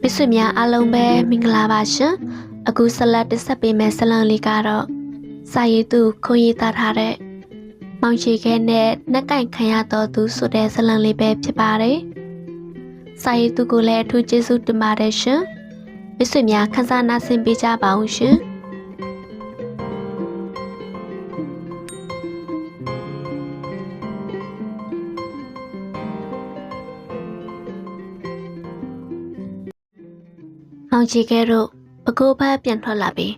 မိတ်ဆွေများအားလုံးပဲမင်္ဂလာပါရှင်အခုဆက်လက်တင်ဆက်ပေးမယ့်ဇာတ်လမ်းလေးကတော့စာရေးသူခွန်ရေးသားထားတဲ့မောင်ချေခဲနဲ့နှက်ကင်ခံရတော်သူဆိုတဲ့ဇာတ်လမ်းလေးပဲဖြစ်ပါတယ်စာရေးသူကိုလည်းအထူးကျေးဇူးတင်ပါတယ်ရှင်မိတ်ဆွေများခန်းစားနာဆင်ပေးကြပါဦးရှင်။ မောင်ချီကဲတို့ပကိုးဘက်ပြန်ထွက်လာပြီး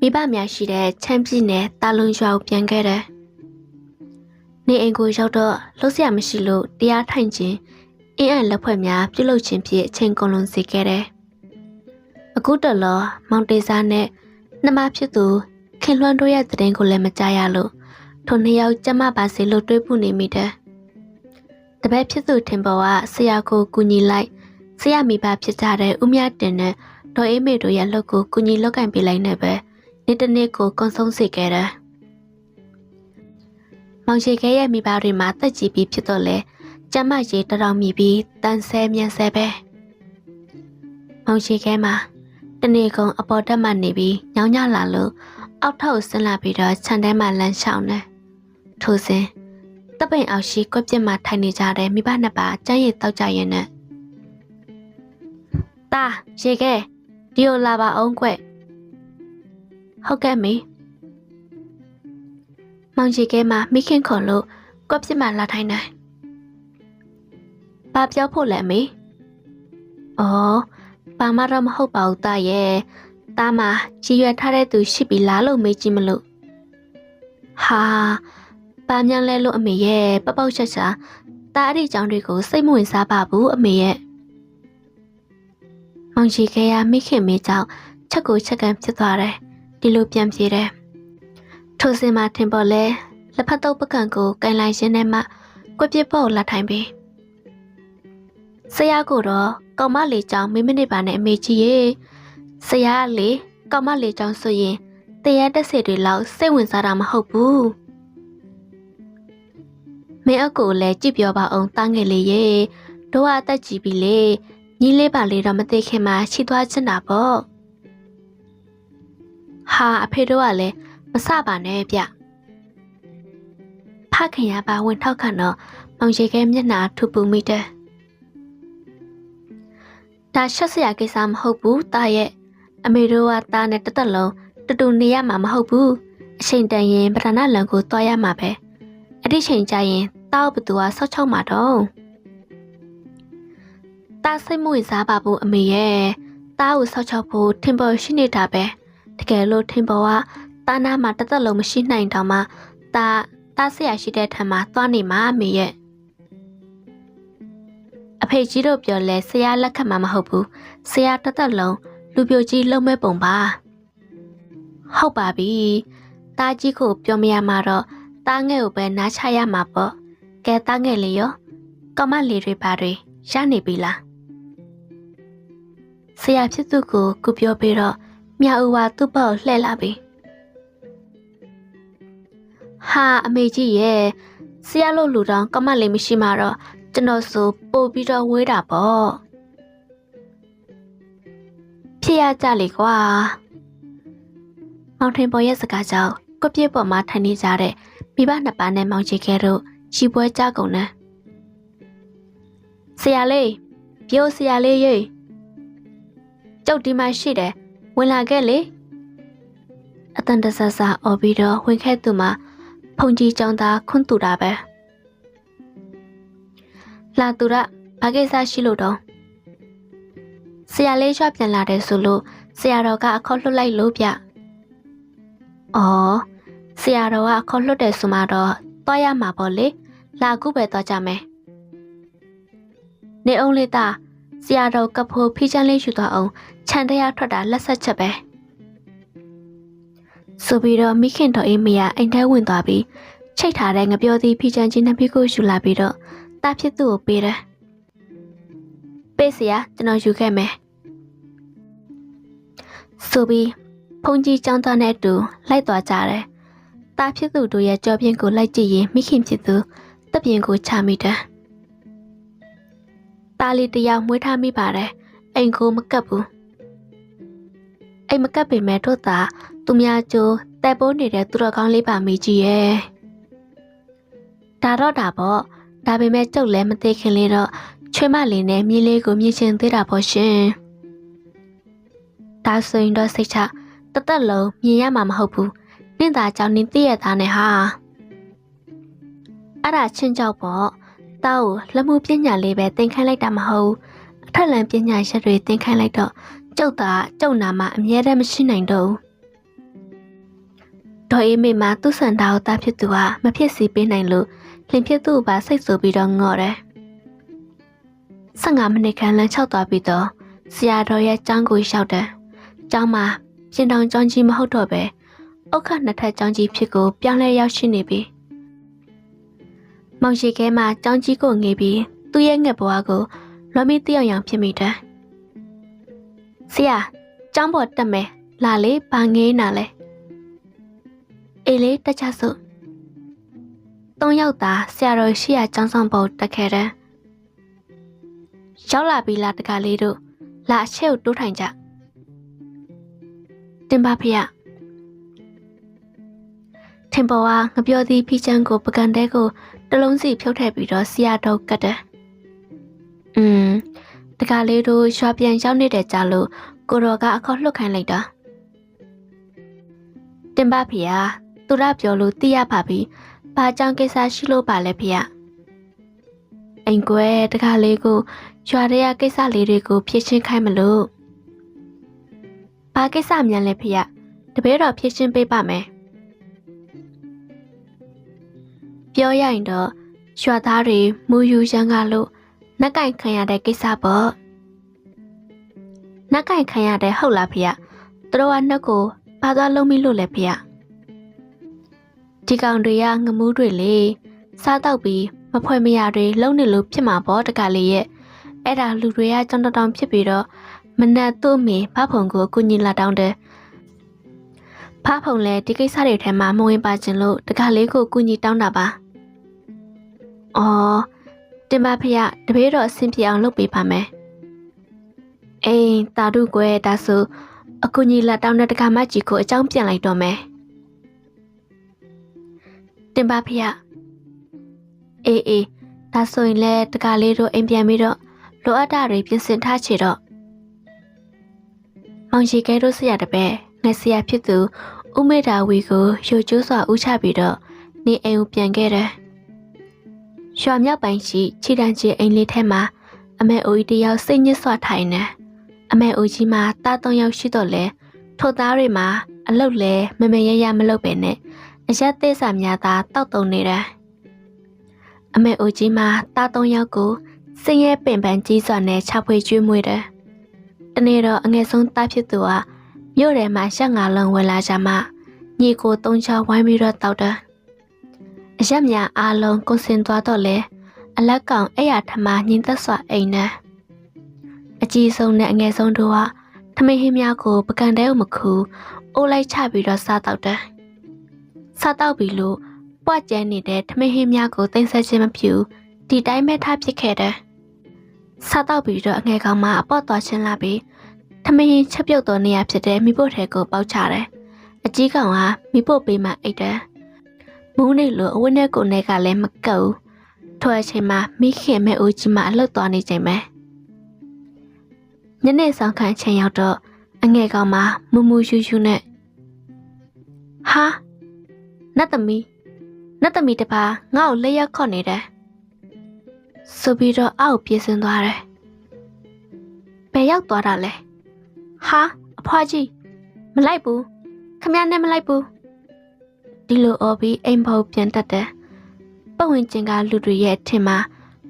မိဘများရှိတဲ့ချမ်းပြည်နယ်တာလွန်ရွာကိုပြန်ခဲ့တယ်။နေအိမ်ကိုရောက်တော့လှုပ်ရှားမရှိလို့တရားထိုင်ခြင်းအင်းအံလက်ဖွဲ့များပြုလုပ်ခြင်းဖြင့်အချိန်ကုန်လွန်စေခဲ့တယ်။အခုတလောမောင်တေစာနဲ့နှမဖြစ်သူခင်လွှမ်းတို့ရဲ့တဲ့ရင်ကိုလည်းမကြားရလို့ထိုနှစ်ယောက်ကြမ်းမပါစေလို့တွေးပူနေမိတယ်။တပည့်ဖြစ်သူထင်ပေါ်ကဆရာကိုကူညီလိုက်ဆရာမိဘဖြစ်ကြတဲ့ဦးမြတင်နဲ့ ဒေါ်အေးမေတို့ရဲ့လှုပ်ကိုကုညီလောက်ကင်ပေးလိုက်နေပဲနေ့တစ်နေ့ကိုကွန်ဆုံးစေခဲ့တယ်။မောင်ရှိခဲရဲ့မိဘတွေမှာတက်ကြည်ပြီးဖြစ်တော့လေကျမကြီးတတော်မြည်ပြီးတန်ဆဲမြန်ဆဲပဲ။မောင်ရှိခဲမှာတနေ့ကုန်အပေါ်တက်မှနေပြီးညောင်းညလာလို့အောက်ထောက်ဆင်းလာပြီးတော့ခြံထဲမှာလမ်းလျှောက်နေ။ထိုစဉ်တပ်ပိန်အောင်ရှိကွက်ပြက်မှထိုင်နေကြတဲ့မိဘနှစ်ပါးကျန်းရည်တောက်ကြရင်နဲ့ตาရေခဲ ဒီကိုလာပါအောင်ကွဟုတ်ကဲ့မေမောင်ရေခဲမှာမိခင်ခေါ်လို့ကွက်ပြစ်မှလာထိုင်နေဘာပြောဖို့လဲမေအော်ဘာမှတော့မဟုတ်ပါဘူးตาရဲ့ตาမကြည်ရွယ်ထားတဲ့သူရှိပြီလားလို့မေးကြည့်မလို့ဟာဘာမြန်လဲလို့အမေရဲ့ပပောက်ချက်ချာตาအဲ့ဒီကြောင့်တွေကိုစိတ်မဝင်စားပါဘူးအမေရဲ့ မောင်ကြီးခဲရမိခင်မေကြောင့်ချက်ကိုချက်ကန်ဖြစ်သွားတယ်ဒီလိုပြန်ပြေးတယ်ထိုစင်မှာထင်ပေါ်လဲလက်ဖက်တော့ပကံကိုကန်လိုက်ရင်းနဲ့မှကွက်ပြစ်ဖို့လာထိုင်ပြီးဆရာကတော့ကောင်မလေးကြောင့်မိမိနစ်ပါနဲ့အမေကြီးရေဆရာကလေကောင်မလေးကြောင့်ဆိုရင်တရားတက်စေတွေလောက်စိတ်ဝင်စားတာမဟုတ်ဘူးမင်းအကိုလည်းကြည့်ပြောပါအောင်တားငယ်လေးရေတို့ကအသက်ကြီးပြီလေ ညီလေးပါလေးတော့မသိခင်မှာရှိသွားချင်တာပေါ့ဟာအဖေတို့ကလည်းမစပါနဲ့ဗျဖခင်ရပါဝင်ထောက်ခံတော့မောင်ရေခဲမျက်နှာထူပူမိတယ်ဒါရှက်စရာကိစ္စမဟုတ်ဘူးတာရဲ့အမေတို့ကတာနဲ့တသက်လုံးတူတူနေရမှာမဟုတ်ဘူးအချိန်တန်ရင်ပထနာလန်ကိုတွားရမှာပဲအဲ့ဒီချိန်ကျရင်တောက်ဘသူကဆောက်ချောက်မှာတော့ တာစိတ်မဝင်စားပါဘူးအမေရဲ့တာကိုဆောက်ချောက်ဖို့ထင်ပေါ်ရှိနေတာပဲတကယ်လို့ထင်ပေါ်ကတာနာမှာတသက်လုံးမရှိနိုင်တော့မှတာတာဆရာရှိတဲ့ထံမှာသွားနေမှာအမေရဲ့အဖေကြီးတို့ပြောလဲဆရာလက်ခတ်မှာမဟုတ်ဘူးဆရာတသက်လုံးလူပြိုကြီးလုံးမဲ့ပုံပါဟုတ်ပါပြီတာကြီးကိုပြောမရမှာတော့တာငဲ့ကိုပဲနားချရမှာပေါ့ကဲတာငဲ့လေးရောကမလေးတွေပါတွေရနေပြီလား ဆရာဖြစ်သူကိုကုပြောပြီးတော့မြအူဝါသူ့ဘောက်လှည့်လာပြီဟာအမေကြီးရဲ့ဆရာလို့လူတောင်ကမတ်လေးမရှိမှတော့ကျွန်တော်ဆိုပို့ပြီးတော့ဝေးတာပေါ့ဖြစ်ရကြလေကွာမောင်ထင်ပေါ်ရဲ့စကားကြောင့်ကွက်ပြစ်ပေါ်မှာထိုင်နေကြတဲ့မိဘနှစ်ပါးနဲ့မောင်ချီခဲတို့ချီပွဲကြကုန်တယ်ဆရာလေးပြောဆရာလေးရေး ကျုပ်ဒီမှာရှိတယ်ဝင်လာခဲ့လေအတန်တဆဆာအော်ပြီးတော့ဝင်ခဲ့သူမှာဖုန်ကြီးကျောင်းသားခွန်းတူတာပဲလာသူရဘာကိစ္စရှိလို့တော့ဆရာလေးရွှပြန်လာတယ်ဆိုလို့ဆရာတော်ကအခေါ်လွှတ်လိုက်လို့ဗျအော်ဆရာတော်ကအခေါ်လွှတ်တယ်ဆိုမှတော့တွားရမှာပေါ့လေလာခုပဲတွားကြမယ်နေအောင်လေးသားဆရာတော်ကဖို့ဖိချမ်းလေးယူသွားအောင် ခြံတရားထွက်တာလက်ဆက်ချက်ပဲဆိုပြီးတော့မိခင်တော်အေးမရအိမ်ထဲဝင်သွားပြီးချိတ်ထားတဲ့ငပြောသည်ဖိချမ်းချင်းနှစ်ပြကိုယူလာပြီးတော့တာဖြစ်သူ့ကိုပေးတယ်ပေးစရာကျွန်တော်ယူခဲ့မယ်ဆိုပြီးဖုန်ကြီးចောင်းသားနဲ့အတူလိုက်သွားကြတယ်တာဖြစ်သူတို့ရဲ့ကြောပြင်းကိုလိုက်ကြည့်ရင်မိခင်ဖြစ်သူတပ်ပြင်းကိုချမိတယ် ။ตาလေးတစ်ယောက်မွေးထားမိပါတယ်။အိမ်ကိုမကပ်ဘူး။ အိမ်မကပ်ပေမဲ့တို့သာသူများကြိုတက်ပိုးနေတဲ့သူတော်ကောင်းလေးပါမိကြီးရဲ့။ဒါတော့ဒါပေါ့။ဒါပေမဲ့ကျုပ်လည်းမသိခင်လေးတော့ချွေးမလေးနဲ့မြေးလေးကိုမြင်ချင်သေးတာပေါ့ရှင်။ဒါဆိုရင်တော့စိတ်ချတသက်လုံးမြင်ရမှာမဟုတ်ဘူး။နင့်သာကြောင့်နင်းသိရတာနဲ့ဟာ။အဲ့ဒါချင်းကြောက်ပေါ့။တောက်ကိုလက်မှုပညာလေးပဲသင်ခိုင်းလိုက်တာမဟုတ်ဘူး။အထက်လန်ပညာရက်တွေသင်ခိုင်းလိုက်တော့ ကျုပ်သာကျုပ်နာမှာအမြဲတမ်းမရှိနိုင်တော့ဘူး။ဒေါ်အေးမေမှာသူ့စံတာကိုတားဖြစ်သူဟာမဖြစ်စီပေးနိုင်လို့လင်ဖြစ်သူ့ကိုပါစိတ်ဆိုပြီးတော့ငေါ့တယ်။15မိနစ်ခန့်လမ်းချောက်သွားပြီးတော့ဆရာတော်ရဲ့ကျောင်းကိုရောက်တယ်။ကျောင်းမှာပြင်တောင်ကျောင်းကြီးမဟုတ်တော့ပဲအုတ်ခတ်နှစ်ထပ်ကျောင်းကြီးဖြစ်ကိုပြောင်းလဲရောက်ရှိနေပြီ။မောင်ရှိခဲမှာကျောင်းကြီးကိုငေးပြီးသူ့ရဲ့ငှက်ဘွားကိုလွန်မီတယောက်ယောင်ဖြစ်မိတယ်။ ဆရာကျောင်းပေါ်တက်မယ်လာလေဘာငေးနာလဲ။အေးလေးတက်ချစို့။သုံးယောက်သာဆရာတော်ရှိရာကျောင်းဆောင်ပေါ်တက်ခဲ့တယ်။ရောက်လာပြီလားတကလေးတို့လာအချက်ကိုတိုးထိုင်ကြတင်ပါဖေရထင်ပေါ်ကငပြောသည်ဖီချန်ကိုပကံတဲကိုတလုံးစီဖြုတ်ထည့်ပြီးတော့ဆီယာတော့ကတ်တယ်อืมတ ကလေးတို့ရွာပြန်ရောက်နေတဲ့ကြလို့ကိုတော်ကအခေါ်လှုပ်ခိုင်းလိုက်တာတင်ပါဖေရသူရပြောလို့သိရပါပြီဘာကြောင့်ကိစ္စရှိလို့ပါလဲဖေရအိမ်ကွယ်တကလေးကိုရွာထဲကကိစ္စလေးတွေကိုဖြည့်ချင်းခိုင်းမလို့ဘာကိစ္စမြန်လဲဖေရတပည့်တော်ဖြည့်ချင်းပေးပါမယ်ပြောရရင်တော့ရွာသားတွေမူယူရန်ကလို့ နှက်ကင်ခံရတဲ့ကိစ္စပေါ့နှက်ကင်ခံရတဲ့ဟုတ်လားဖေရသူတို့ကနှက်ကိုဘာသွားလုံးမိလို့လဲဖေရဒီကောင်တွေကငမူးတွေလေစားတော့ပြီးမဖွဲမရတွေလုံနေလို့ဖြစ်မှာပေါ့တကလေးရဲ့အဲ့ဒါလူတွေကကြောင်တောင်ဖြစ်ပြီးတော့မနက်သူ့မိဖဖုံကိုကုညီလာတောင်းတယ်ဖဖုံလည်းဒီကိစ္စတွေထဲမှာမဝင်ပါခြင်းလို့တကလေးကိုကုညီတောင်းတာပါအော် တင်ပါဖေရတပည့်တော်အဆင်ပြေအောင်လုပ်ပေးပါမယ်အေးတာတုကွယ်ဒါဆိုအကူညီလာတောင်းတဲ့တက္ကမကြီးကိုအကြောင်းပြန်လိုက်တော့မယ်တင်ပါဖေရအေးအေးဒါဆိုရင်လည်းတကလေးတို့အိမ်ပြန်ပြီးတော့လိုအပ်တာတွေပြင်ဆင်ထားချေတော့မောင်ရှိကဲတို့ဆရာတပည့်ငယ်ဆရာဖြစ်သူဦးမေတာဝီကိုရုပ်ကျိုးစွာဥချပြီးတော့နေအိမ်ကိုပြန်ခဲ့တယ်။ ရွာမြောက်ပိုင်းရှိခြေတန်းကြီးအိမ်လေးထဲမှာအမေအိုကြီးတယောက်စိတ်ညစ်စွာထိုင်နေ။အမေအိုကြီးမှာတားသုံးယောက်ရှိတော့လဲထိုသားတွေမှာအလုတ်လဲမမရရမလုပ်ပဲနဲ့အရက်သေးစာများသာတောက်တုံနေတယ်။အမေအိုကြီးမှာတားသုံးယောက်ကိုစင်ရဲပင်ပန်းကြီးစွာနဲ့ချဖွေကျွေးမွေးတယ်။တနေ့တော့အငယ်ဆုံးသားဖြစ်သူကမြို့ထဲမှာရှက်ငါလုံးဝင်လာကြမှညီကိုသုံးချောင်းဝိုင်းပြီးတော့တောက်တယ်။ အရက်များအားလုံးကိုစင်သွားတော့လေအလက်ကောင်အဲ့ရထမညင်သက်စွာအိမ်နဲ့အကြီးဆုံးနဲ့အငယ်ဆုံးတို့ကထမင်းဟင်းများကိုပကံတဲကိုမခူအိုးလိုက်ချပြီးတော့စားတောက်တယ်။စားတောက်ပြီးလို့ပွားကျန်းနေတဲ့ထမင်းဟင်းများကိုတင်ဆက်ခြင်းမပြုဒီတိုင်းပဲထားပစ်ခဲ့တယ်။စားတောက်ပြီးတော့အငယ်ကောင်မှအပေါ့သွားချင်းလာပြီးထမင်းချက်ပြုတ်တော်နေရဖြစ်တဲ့မိဖို့ထဲကိုပေါက်ချတယ်။အကြီးကောင်ကမိဖို့ပေးမှအိတ်တယ်။ မူးနေလို့အဝတ်နဲ့ကိုယ်နဲ့ကလည်းမကုတ်ဘူး။ထိုအချိန်မှာမိခင်မဲ့ဦးကြီးမှအလွတ်သွားနေချိန်ပဲ။ညနေဆောင်ခန့်ချိန်ရောက်တော့အငယ်ကောင်မှမူမူယူယူနဲ့ဟာနတ်သမီးနတ်သမီးတပါငါ့ကိုလက်ရက်ခေါ့နေတယ်။ဆိုပြီးတော့အောက်ပြေးစင်းသွားတယ်။ဘယ်ရောက်သွားတာလဲ။ဟာအဖွားကြီးမလိုက်ဘူးခမရနဲ့မလိုက်ဘူး ဒီလိုអော်ပြီးအိမ်ဘောပြန်တက်တယ်ပတ်ဝန်းကျင်ကလူတွေရဲ့အထင်မှာ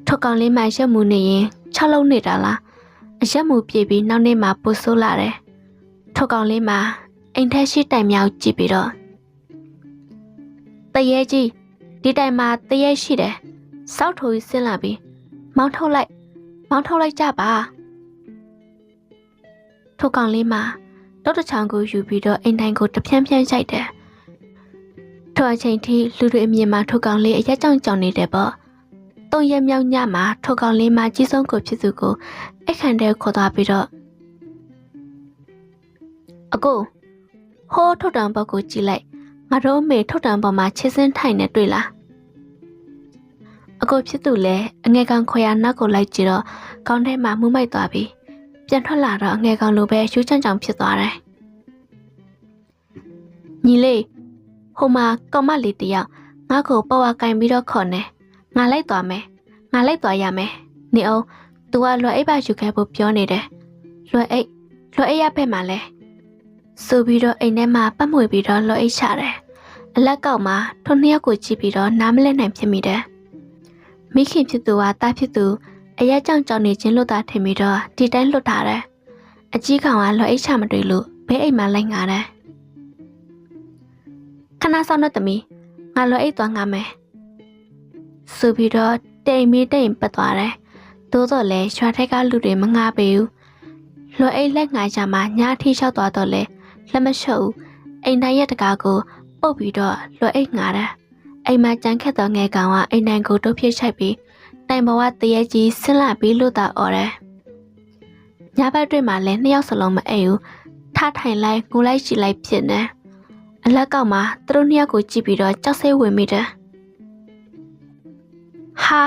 ထောက်ကောင်လေးမှရက်မှုနေရင်၆လုံးနေတာလားအရက်မှုပြေးပြီးနောက်နေ့မှပို့ဆိုးလာတယ်ထောက်ကောင်လေးမှအိမ်ထက်ရှိတိုင်မြောက်ကြည့်ပြီးတော့တရေကြီးဒီတိုင်မှာတရေရှိတယ်စောက်ထိုးကြီးဆင်းလာပြီးမောင်းထုတ်လိုက်မောင်းထုတ်လိုက်ကြပါထောက်ကောင်လေးမှတောက်တချောင်းကိုယူပြီးတော့အိမ်တိုင်းကိုတပြန်းပြန်းရိုက်တယ်။ ထိုအချိန်ထိလူတွေအမြင်မှာထိုကောင်လေးအရက်ကြောင်ကြောင်နေတယ်ပေါ့။၃သုံးရက်မြောက်ညမှာထိုကောင်လေးမှကြီးဆုံးကိုဖြစ်သူကိုအခန့်တဲခေါ်သွားပြီးတော့အကိုဟိုးထုတ်တံဘောက်ကိုကြည့်လိုက်ငါတို့အမေထုတ်တံပေါ်မှာခြေစင်းထိုင်နေတွေ့လားအကိုဖြစ်သူလည်းအငယ်ကောင်ခွေရနောက်ကိုလိုက်ကြည့်တော့ကောင်းထဲမှာမှုမိုက်သွားပြီးပြန်ထွက်လာတော့အငယ်ကောင်လိုပဲရှူးချောင်ချောင်ဖြစ်သွားတယ်ညီလေး ဟိုမှာကောင်မလေးတယောက်ငါ့ကိုပေါ်ဝါကင်ပြီးတော့ခေါ်နေငါလိုက်သွားမယ်ငါလိုက်သွားရမယ်နေအောင် तू ကလွယ်အိပ်ပါယူခဲ့ဖို့ပြောနေတယ်လွယ်အိပ်လွယ်အိပ်ရဖက်မှာလဲဆိုပြီးတော့အိမ်ထဲမှာပတ်မွေပြီးတော့လွယ်အိပ်ချတယ်အလက်ကောက်မှာထွန်းနှစ်ယောက်ကိုကြည့်ပြီးတော့နားမလဲနိုင်ဖြစ်မိတယ်မိခင်ဖြစ်သူကတားဖြစ်သူအရက်ကြောင်ကြောင်နေခြင်းလို့သာထင်ပြီးတော့ဒီတိုင်းလွတ်ထားတယ်အကြီးကောင်ကလွယ်အိပ်ချမတွေ့လို့ဘဲအိမ်မှာလိုက်ငါတယ် ခဏဆောင်တော့တမီးငါလွယ်အိပ်သွားငါမယ်ဆိုပြီးတော့တိမ်မီတိမ်ပတ်သွားတယ်သို့တော့လဲရွာထက်ကလူတွေမငားပေဘူးလွယ်အိတ်လက်ငါကြမှာညာအထိလျှောက်သွားတော့လဲလက်မရှုပ်ဘူးအိမ်တိုင်းရဲ့တကားကိုပုတ်ပြီးတော့လွယ်အိတ်ငါတယ်အိမ်မှာကြမ်းခက်သောငယ်ကောင်ကအိမ်တိုင်းကိုတုတ်ဖြစ်ချိုက်ပြီးတိုင်ပေါ်ကတရေကြီးဆင်းလာပြီးလို့တာអော်တယ်ညဘက်တွင်မှလည်းနှစ်ယောက်စလုံးမအိပ်ဘူးထထိုင်လိုက်ငိုလိုက်ရှိလိုက်ဖြစ်နေ အလက်ကောက်မှာသူတို့နှစ်ယောက်ကိုကြည့်ပြီးတော့ကြောက်စိတ်ဝင်မိတယ်ဟာ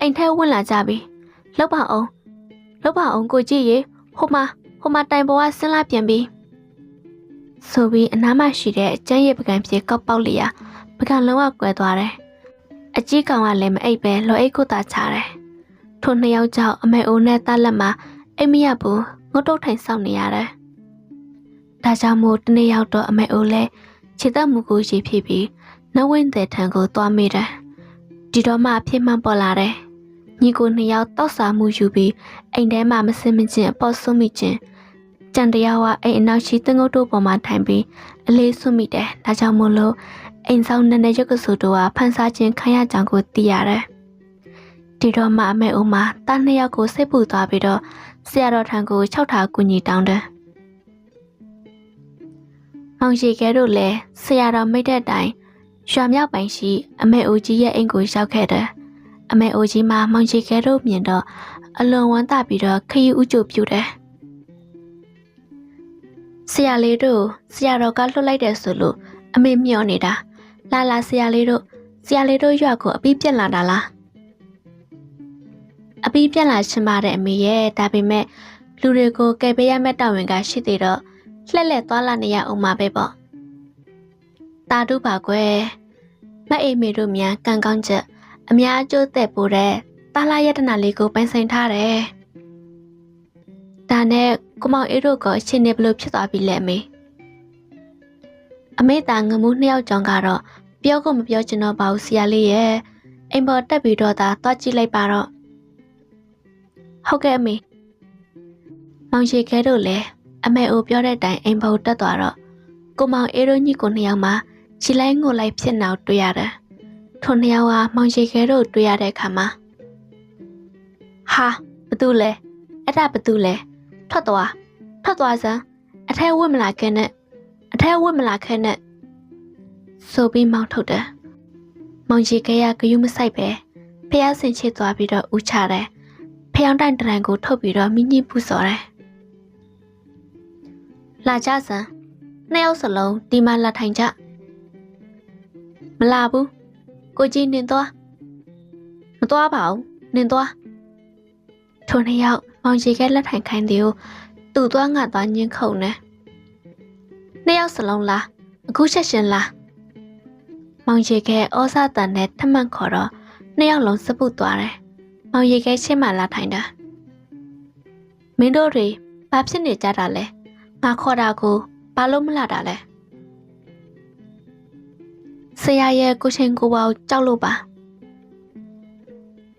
အိမ်ထဲဝင်လာကြပြီလောက်ပါအောင်လောက်ပါအောင်ကိုကြည့်ရေဟိုမှာဟိုမှာတိုင်ပေါ်ကဆင်းလာပြန်ပြီဆိုပြီးအနားမှာရှိတဲ့အကျန်းရဲ့ပကံပြေကောက်ပေါက်လျာပကံလုံးဝကွယ်သွားတယ်အကြီးကောင်ကလည်းမအိပ်ပဲလော်အိတ်ကိုသာချတယ်ထိုနှစ်ယောက်ကြောင့်အမေအိုနဲ့တားလက်မှာအိမ်မရဘူးငုတ်တုတ်ထိုင်ဆောင်နေရတယ် ဒါကြောင့်မို့တနေ့ရောက်တော့အမေအိုလည်းခြေသက်မှုကိုရေဖြစ်ပြီးနဝင်းတဲ့ထံကိုသွားမိတယ်ဒီတော့မှအဖြစ်မှန်ပေါ်လာတယ်ညီကိုနှစ်ယောက်တောက်စားမှုယူပြီးအိမ်ထဲမှာမစင်မချင်းအပေါ်ဆွမိချင်းကြံတရားကအိမ်အနောက်ရှိတငုတ်တို့ပေါ်မှာထိုင်ပြီးအလေးဆွမိတယ်ဒါကြောင့်မို့လို့အိမ်ဆောင်နည်းနည်းရုပ်ကဆူတို့ကဖန်ဆာခြင်းခံရကြောင်းကိုသိရတယ်ဒီတော့မှအမေဦးမှာတားနှစ်ယောက်ကိုစိတ်ပူသွားပြီးတော့ဆရာတော်ထံကို၆ထားကူညီတောင်းတယ် မောင်ရှိခဲတို့လည်းဆရာတော်မိတ်တဲ့အတိုင်းရွာမြောက်ပိုင်းရှိအမေအိုကြီးရဲ့အိမ်ကိုရောက်ခဲ့တယ်အမေအိုကြီးမှာမောင်ချီခဲတို့မြင်တော့အလွန်ဝမ်းသာပြီးတော့ခရီးဥကြိုပြူတယ်ဆရာလေးတို့ဆရာတော်ကလွတ်လိုက်တယ်ဆိုလို့အမေမျောနေတာလာလာဆရာလေးတို့ဆရာလေးတို့ရွာကိုအပြီးပြက်လာတာလားအပြီးပြက်လာချင်ပါတယ်အမေရဲ့ဒါပေမဲ့လူတွေကိုကယ်ပေးရမယ့်တာဝန်ကရှိသေးတော့ လှက်လက်သွားလာနေရအောင်ပါပဲပေါ့တာတို့ပါကွယ်မအိမ်မေတို့များကံကောင်းချက် အများအကျိုးသက်ပိုးတဲ့တာလာယတနာလေးကိုပိုင်ဆိုင်ထားတယ်။ဒါနဲ့ကိုမောင်အေးတို့ကအချင်းနေဘလို့ဖြစ်သွားပြီလဲအမေ။အမေတာငမှုနှစ်ယောက်ကြောင့်ကတော့ပြောကိုမပြောချင်တော့ပါဘူးဆရာလေးရဲ့အိမ်ပေါ်တက်ပြီးတော့သာသွားကြည့်လိုက်ပါတော့။ဟုတ်ကဲ့အမေ။မောင်ရှိခဲတို့လည်း အမေအိုပြောတဲ့အတိုင်းအိမ်ပေါ်တက်သွားတော့ကိုမောင်အေးတို့ညီကိုနှစ်ယောက်မှာခြိလိုက်ငိုလိုက်ဖြစ်နေတော့တွေ့ရတယ်။ထိုနှစ်ယောက်ကမောင်ရှိခဲတို့တွေ့ရတဲ့အခါမှာဟာဘသူလဲအဲ့ဒါဘသူလဲထွက်သွားထွက်သွားစမ်းအထက်ဝစ်မလာခဲနဲ့အထက်ဝစ်မလာခဲနဲ့ဆိုပြီးမောင်းထုတ်တယ်မောင်ရှိခဲကဂယုမဆိုင်ပဲဖះဆင်ချစ်သွားပြီးတော့ဦးချတယ်ဖျောင်းတိုင်တရံကိုထုတ်ပြီးတော့မိညစ်ပူစော်တယ် လာကြစမ်းနှစ်ယောက်စလုံးဒီမှာလာထိုင်ကြမလာဘူးကိုကြီးနင်သွားမသွားပါဘူးနင်သွားထိုနှစ်ယောက်မောင်ရီကလက်ထိုင်ခိုင်းတယ်ကိုသူ့သွားငါသွားညင်းခုန်နေနှစ်ယောက်စလုံးလားအခုချက်ရှင်လားမောင်ရီကဩဇာတန်နဲ့ထမှန်ခေါ်တော့နှစ်ယောက်လုံးစပုတ်သွားတယ်မောင်ရီကချင်းမှလာထိုင်တာမင်းတို့တွေဘာဖြစ်နေကြတာလဲ ငါခေါ်တာကိုဘာလို့မလာတာလဲဆရာရဲ့ကိုချင်းကိုပါကိုကြောက်လို့ပါ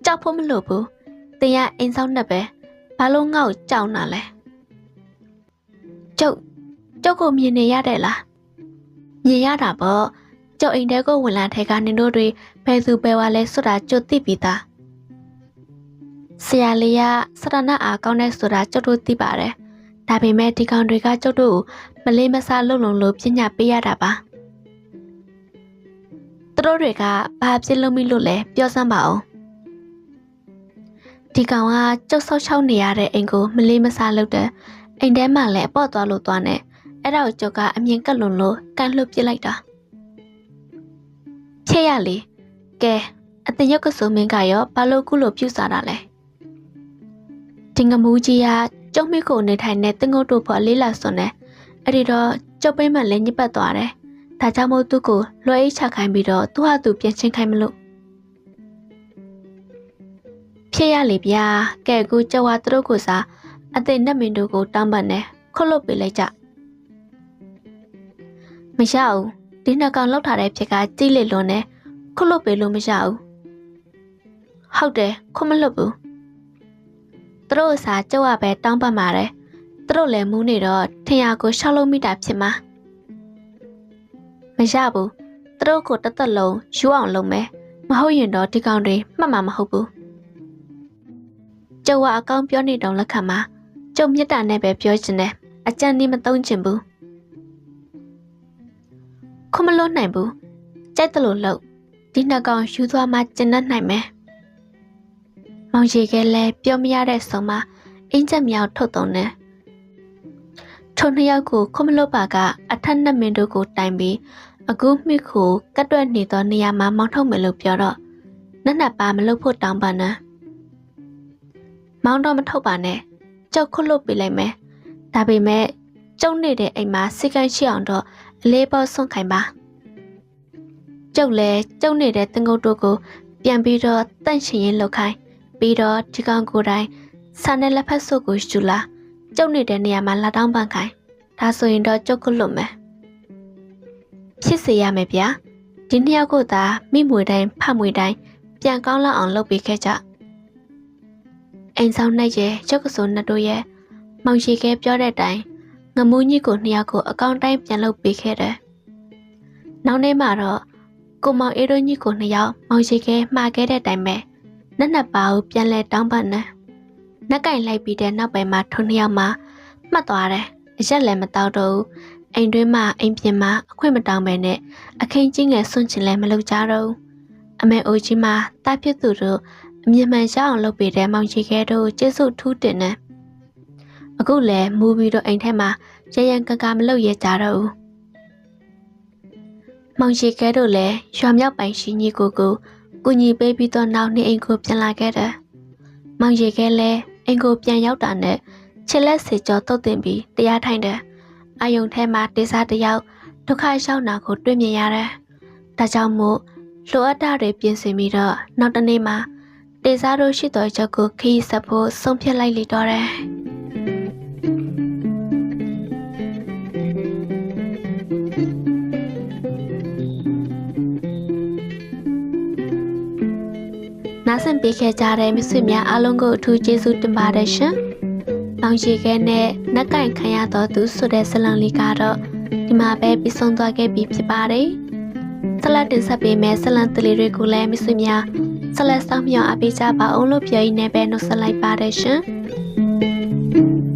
ကြောက်ဖို့မလိုဘူးတင်ရအိမ်ဆောင်နဲ့ပဲဘာလို့ငါ့ကိုကြောက်နာလဲကျုပ်ကျုပ်ကိုမြင်နေရတယ်လားမြင်ရတာပေါ့ကျုပ်အိမ်ထဲကိုဝင်လာထဲကနင်တို့တွေဘယ်သူပဲဝါလဲဆိုတာကျုပ်သိပြီးသားဆရာလေးကစရဏအားကောင်းတဲ့ဆိုတာကျုပ်တို့သိပါတယ် ဒါပေမဲ့ဒီကောင်တွေကကျုပ်တို့ကိုမလေးမစားလုံလုံလို့ပညာပေးရတာပါသူတို့တွေကဘာဖြစ်လို့မိလို့လဲပြောစမ်းပါအောင်ဒီကောင်ကကျုပ်ဆောက်ရှောက်နေရတဲ့အိမ်ကိုမလေးမစားလုပ်တယ်အိမ်ထဲမှာလည်းအပေါ့သွားလို့သွားနေအဲ့ဒါကိုကျုပ်ကအမြင်ကက်လွန်လို့ကန်လှုပ်ပစ်လိုက်တာဖြည့်ရလေကဲအတင်ရုပ်ကစုံမင်းကရောဘာလို့ခုလိုပြုစားတာလဲတင်ငမူကြီးက ကျုံမိကိုနေထိုင်တဲ့တင်ငုတ်တို့ဖို့လေးလာစွန်တယ်အဲ့ဒီတော့ကျုပ်ပိမ့်မှလည်းညစ်ပတ်သွားတယ်ဒါကြောင့်မို့သူ့ကိုလွှဲအိတ်ချခိုင်းပြီးတော့သူ့ဟာသူပြန်ချင်းခိုင်းမလို့ဖြစ်ရလေဗျာကဲကူကြွားသူတို့ကိုစားအသိနဲ့မင်းတို့ကိုတောင်းပန်နေခွတ်လွတ်ပေးလိုက်ကြမရဘူးဒီနှစ်ကောင်လောက်ထားတဲ့ဖြစ်ကကြိတ်လေလွန်နေခွတ်လွတ်ပေးလို့မရဘူးဟုတ်တယ်ခွတ်မလွတ်ဘူး သူတို့အစားကြွားပဲတောင်းပန်ပါတယ်သူတို့လည်းမူးနေတော့ထင်ရကိုရှောက်လို့မိတာဖြစ်မှာမရဘူးသူတို့ကိုတစ်သက်လုံးယူအောင်လုပ်မယ်မဟုတ်ရင်တော့ဒီကောင်တွေမှတ်မှာမဟုတ်ဘူးကျုပ်ကအကောင်းပြောနေတော့လက်ခံမှာကျုပ်မြတ်တာနဲ့ပဲပြောချင်တယ်အကြံနေမသုံးချင်ဘူးခွမလို့နိုင်ဘူးကြိုက်တယ်လို့လို့ဒီနှစ်ကောင်ယူသွားမှကျင်တတ်နိုင်မယ် မောင်ရီကလည်းပြောမရတဲ့ဆုံးမှာအင်းချက်မြောက်ထုတ်တုံနဲ့ထုံနှစ်ယောက်ကိုခွမလို့ပါကအထက်နှစ်မင်းတို့ကိုတိုင်ပြီးအခုမိကိုကတ်တွက်နေသောနေရာမှာမောင်းထုတ်မယ်လို့ပြောတော့နက်နက်ပါမလုပ်ဖို့တောင်းပန်နဲ့မောင်းတော့မထုတ်ပါနဲ့ကြောက်ခွတ်လို့ပြလိုက်မယ်ဒါပေမဲ့ကျုံနေတဲ့အိမ်မှာစိတ်ကန်းရှိအောင်တော့အလေးပေါ်ဆွန့်ခိုင်းပါကျုပ်လည်းကျုံနေတဲ့တင်ငုတ်တို့ကိုပြန်ပြီးတော့တန့်ရှင်ရင်လောက်ခိုင်း ပြီးတော့ဒီကောင်ကိုယ်တိုင်စာနဲ့လက်ဖက်ဆုပ်ကိုရှူလာကျုံနေတဲ့နေရာမှာလာတောင်းပန်ခိုင်းဒါဆိုရင်တော့ကျုပ်ခွတ်လို့မယ်ဖြစ်စေရမယ်ဗျာဒီနှစ်ယောက်ကိုသာမိမွေတိုင်းဖမွေတိုင်းပြန်ကောင်းလောက်အောင်လုပ်ပေးခဲ့ကြအိမ်ဆောင်နိုင်ရဲ့ရုပ်ကစုံနှစ်တို့ရဲ့မောင်ရှိခဲပြောတဲ့အတိုင်းငမူးကြီးကိုနှစ်ယောက်ကိုအကောင့်တိုင်းပြန်လုပ်ပေးခဲ့တယ်။နောက်နေ့မှာတော့ကိုမောင်အေးတို့ကြီးကိုနှစ်ယောက်မောင်ရှိခဲမှားခဲ့တဲ့အတိုင်းပဲ နက်နက်ပါကိုပြန်လဲတောင်းပန်တယ်။နက်ကင်လိုက်ပြီးတဲ့နောက်ပိုင်းမှာထုံနှစ်ယောက်မှမှတ်သွားတယ်။အရက်လည်းမတော့တော့ဘူး။အိမ်တွင်းမှာအိမ်ပြင်မှာအခွင့်မတောင်းပဲနဲ့အခင်းကြီးငယ်ဆွန့်ချင်လည်းမလုပ်ကြတော့ဘူး။အမေအိုကြီးမှာတားဖြစ်သူတို့အမြင်မှန်ရအောင်လုပ်ပေးတဲ့မောင်ချီခဲတို့ကျေးဇူးထူးတင်တယ်။အခုလည်းမူပြီးတော့အိမ်ထဲမှာရရန်ကကမလုပ်ရကြတော့ဘူး။မောင်ချီခဲတို့လည်းရွာမြောက်ပိုင်ရှိကြီးကိုကို ကူညီပေးပြီးတော့နောက်နေ့အိမ်ကိုပြန်လာခဲ့တယ်။မောင်ချီခဲလည်းအိမ်ကိုပြန်ရောက်တာနဲ့ချစ်လက်စေကြောတုတ်တင်ပြီးတရားထိုင်တယ်။အယုံထဲမှာတေးစားတစ်ယောက်ဒုက္ခရောက်နာကိုတွေ့မြင်ရတယ်။ဒါကြောင့်မို့လိုအပ်တာတွေပြင်ဆင်ပြီးတော့နောက်တစ်နေ့မှာတေစားတို့ရှိတော်ချက်ကိုခရီးဆက်ဖို့ဆုံးဖြတ်လိုက်လိတော့တယ်။ နားဆင်ပေးခဲ့ကြတဲ့မိတ်ဆွေများအားလုံးကိုအထူးကျေးဇူးတင်ပါတယ်ရှင်။လောင်ရှိခဲနဲ့နက်ကင်ခံရတော်သူဆိုတဲ့ဇလံလေးကတော့ဒီမှာပဲပြီးဆုံးသွားခဲ့ပြီဖြစ်ပါတယ်။ဆက်လက်တင်ဆက်ပေးမယ့်ဇလံတလေးတွေကိုလည်းမိတ်ဆွေများဆက်လက်ဆောင်မြောက်အပေးကြပါအောင်လို့ပြောရင်းနဲ့ပဲနှုတ်ဆက်လိုက်ပါတယ်ရှင်။